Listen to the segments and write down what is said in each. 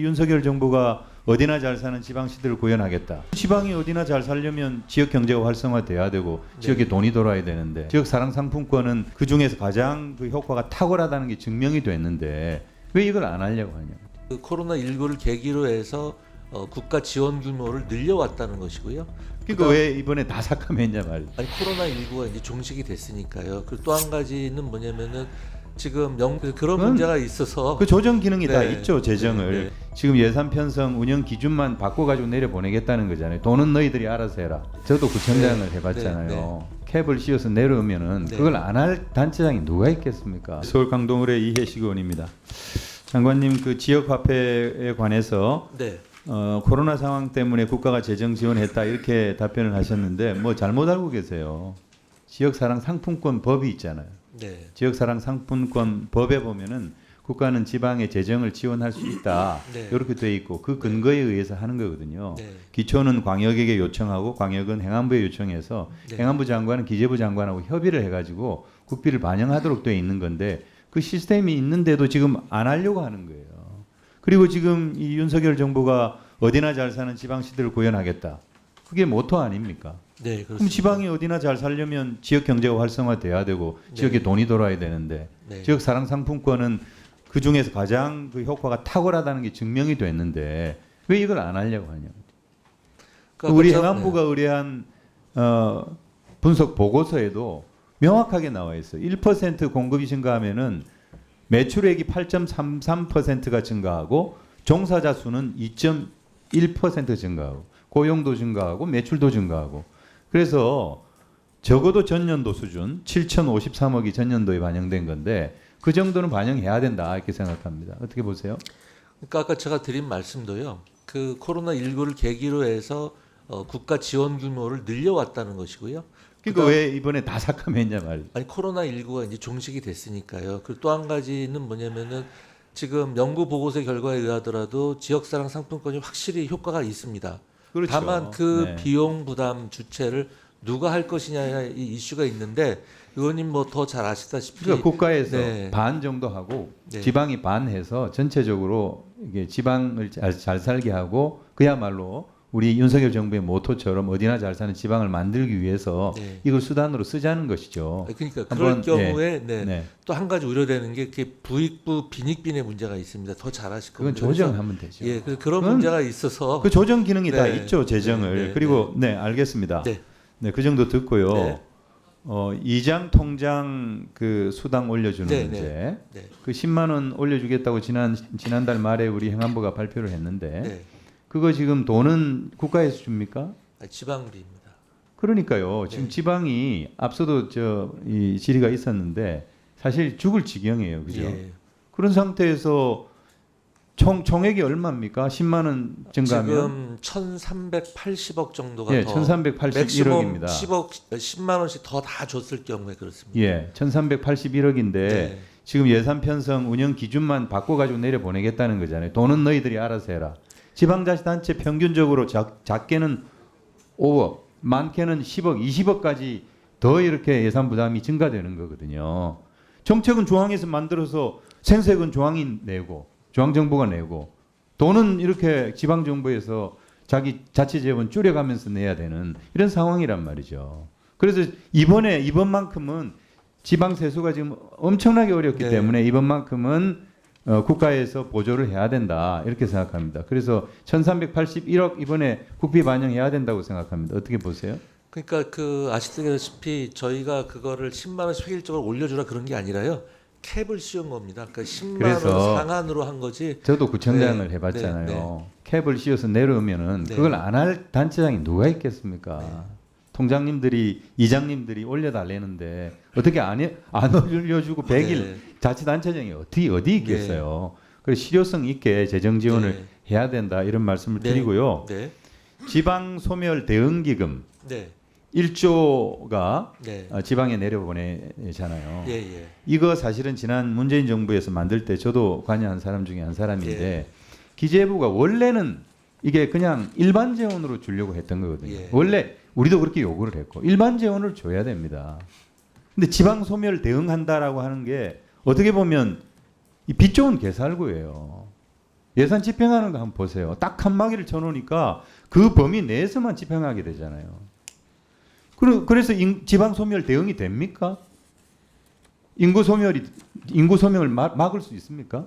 윤석열 정부가 어디나 잘 사는 지방시들을 구현하겠다. 지방이 어디나 잘 살려면 지역 경제가 활성화돼야 되고 지역에 네. 돈이 돌아야 되는데 지역 사랑 상품권은 그 중에서 가장 그 효과가 탁월하다는 게 증명이 됐는데 왜 이걸 안 하려고 하냐? 그 코로나 19를 계기로 해서 어, 국가 지원 규모를 늘려왔다는 것이고요. 그러니까 그다음- 왜 이번에 다 삭감했냐 말이야. 아니 코로나 19가 이제 종식이 됐으니까요. 그리고 또 한 가지는 뭐냐면은 지금 영 그- 그런 문제가 있어서 그 조정 기능이 다 네. 있죠 재정을 네, 네. 지금 예산 편성 운영 기준만 바꿔가지고 내려 보내겠다는 거잖아요. 돈은 너희들이 알아서 해라. 저도 구청장을 네. 해봤잖아요. 캡을 씌워서 내려오면은 네. 그걸 안 할 단체장이 누가 있겠습니까? 서울 강동을의 이해식 의원입니다. 장관님 그 지역 화폐에 관해서 네. 어, 코로나 상황 때문에 국가가 재정 지원했다 이렇게 답변을 하셨는데 뭐 잘못 알고 계세요. 지역 사랑 상품권 법이 있잖아요. 네. 지역사랑 상품권 법에 보면은 국가는 지방의 재정을 지원할 수 있다 네. 이렇게 돼 있고 그 근거에 의해서 하는 거거든요. 네. 기초는 광역에게 요청하고 광역은 행안부에 요청해서 네. 행안부 장관은 기재부 장관하고 협의를 해가지고 국비를 반영하도록 돼 있는 건데 그 시스템이 있는데도 지금 안 하려고 하는 거예요. 그리고 지금 이 윤석열 정부가 어디나 잘 사는 지방시들을 구현하겠다. 그게 모토 아닙니까? 네, 그럼. 지방이 어디나 잘 살려면 지역 경제가 활성화돼야 되고 네. 지역에 돈이 돌아야 되는데 네. 지역 사랑 상품권은 그 중에서 가장 그 효과가 탁월하다는 게 증명이 됐는데 왜 이걸 안 하려고 하냐? 그러니까 우리 참- 행안부가 의뢰한 어, 분석 보고서에도 명확하게 나와 있어요. 1% 공급이 증가하면은 매출액이 8.33%가 증가하고 종사자 수는 2.1% 증가하고 고용도 증가하고 매출도 증가하고 그래서 적어도 전년도 수준 7,053억이 전년도에 반영된 건데 그 정도는 반영해야 된다 이렇게 생각합니다. 어떻게 보세요? 그러니까 아까 제가 드린 말씀도요. 그 코로나 19를 계기로 해서 어, 국가 지원 규모를 늘려왔다는 것이고요. 그러니까 그다음- 왜 이번에 다 삭감했냐 말이에요. 아니 코로나 19가 이제 종식이 됐으니까요. 그리고 또 한 가지는 뭐냐면은 지금 연구 보고서 결과에 의하더라도 지역사랑 상품권이 확실히 효과가 있습니다. 그렇죠. 다만 그 네. 비용 부담 주체를 누가 할 것이냐 이 이슈가 있는데 의원님 뭐 더 잘 아시다시피 그러니까 국가에서 네. 반 정도 하고 네. 지방이 반 해서 전체적으로 이게 지방을 잘, 잘 살게 하고 그야말로 우리 윤석열 정부의 모토처럼 어디나 잘 사는 지방을 만들기 위해서 네. 이걸 수단으로 쓰자는 것이죠. 그러니까 그럴 한번, 경우에 네. 네. 또한 가지 우려되는 게 부익부 빈익빈의 문제가 있습니다. 더잘 아실 그건 겁니다. 그래서 조정하면 되죠. 예, 그 그런 그건 문제가 있어서 그 조정 기능이 다 네. 있죠 재정을. 네, 네, 그리고 네, 알겠습니다. 네. 네, 그 정도 듣고요. 네. 어, 이장 통장 그 수당 올려주는 네, 문제. 네. 그 10만 원 올려주겠다고 지난 지난달 말에 우리 행안부가 발표를 했는데 네. 그거 지금 돈은 국가에서 줍니까? 아, 지방비입니다. 그러니까요. 지금 네. 지방이 앞서도 저 이 질의가 있었는데 사실 죽을 지경이에요, 그죠? 예. 그런 상태에서 총 총액이 얼마입니까? 10만 원 증가하면 지금 1,380억 정도가 예, 더 1,381억입니다. 10억 10만 원씩 더 다 줬을 경우에 그렇습니다. 예, 1,381억인데 네. 지금 예산 편성 운영 기준만 바꿔 가지고 내려 보내겠다는 거잖아요. 돈은 너희들이 알아서 해라. 지방자치단체 평균적으로 작, 작게는 5억, 많게는 10억, 20억까지 더 이렇게 예산 부담이 증가되는 거거든요. 정책은 중앙에서 만들어서 생색은 중앙이 내고 중앙정부가 내고 돈은 이렇게 지방정부에서 자기 자치 재원 줄여가면서 내야 되는 이런 상황이란 말이죠. 그래서 이번에 이번만큼은 지방 세수가 지금 엄청나게 어렵기 네. 때문에 이번만큼은 어, 국가에서 보조를 해야 된다 이렇게 생각합니다. 그래서 1,381억 이번에 국비 반영해야 된다고 생각합니다. 어떻게 보세요? 그러니까 그 아시다시피 저희가 그거를 10만 원씩 획일적으로 올려주라 그런 게 아니라요. 캡을 씌운 겁니다. 그러니까 10만 그래서 원 상한으로 한 거지. 저도 구청장을 네, 해봤잖아요. 네, 캡을 씌워서 내려오면은 네. 그걸 안 할 단체장이 누가 있겠습니까? 네. 통장님들이 이장님들이 올려달래는데 어떻게 안, 해, 안 올려주고 100일 네. 자치단체장이 어디 어디 있겠어요. 그래서 실효성 있게 재정 지원을 네. 해야 된다 이런 말씀을 네. 드리고요. 네. 지방 소멸 대응 기금 네. 1조가 네. 지방에 내려보내잖아요. 예, 예. 이거 사실은 지난 문재인 정부에서 만들 때 저도 관여한 사람 중에 한 사람인데 예. 기재부가 원래는 이게 그냥 일반 재원으로 주려고 했던 거거든요. 예. 원래 우리도 그렇게 요구를 했고 일반 재원을 줘야 됩니다. 근데 지방 소멸 대응한다라고 하는 게 어떻게 보면 이빚 좋은 개살구예요. 예산 집행하는 거 한번 보세요. 딱 한 마기를 쳐놓으니까 그 범위 내에서만 집행하게 되잖아요. 그래서 인- 지방 소멸 대응이 됩니까? 인구 소멸이 인구 소멸을 막, 막을 수 있습니까?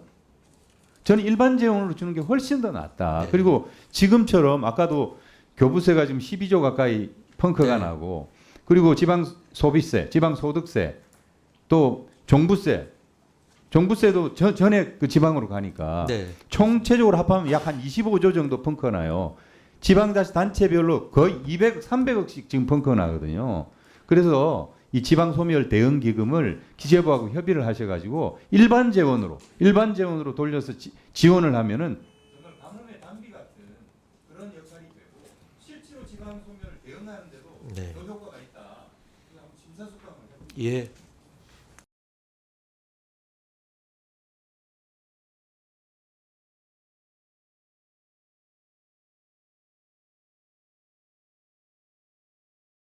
저는 일반 재원으로 주는 게 훨씬 더 낫다. 네. 그리고 지금처럼 아까도 교부세가 지금 12조 가까이 펑크가 네. 나고 그리고 지방 소비세, 지방 소득세, 또 종부세, 종부세도 저, 전에 그 지방으로 가니까 네. 총체적으로 합하면 약 한 25조 정도 펑크가 나요. 지방자치 단체별로 거의 200, 300억씩 지금 펑크가 나거든요. 그래서 이 지방 소멸 대응 기금을 기재부하고 협의를 하셔가지고 일반 재원으로 일반 재원으로 돌려서 지, 지원을 하면은 정말 가뭄의 단비 같은 그런 역할이 되고 실제로 지방 소멸을 대응하는데도 네. 더 효과가 있다. 예.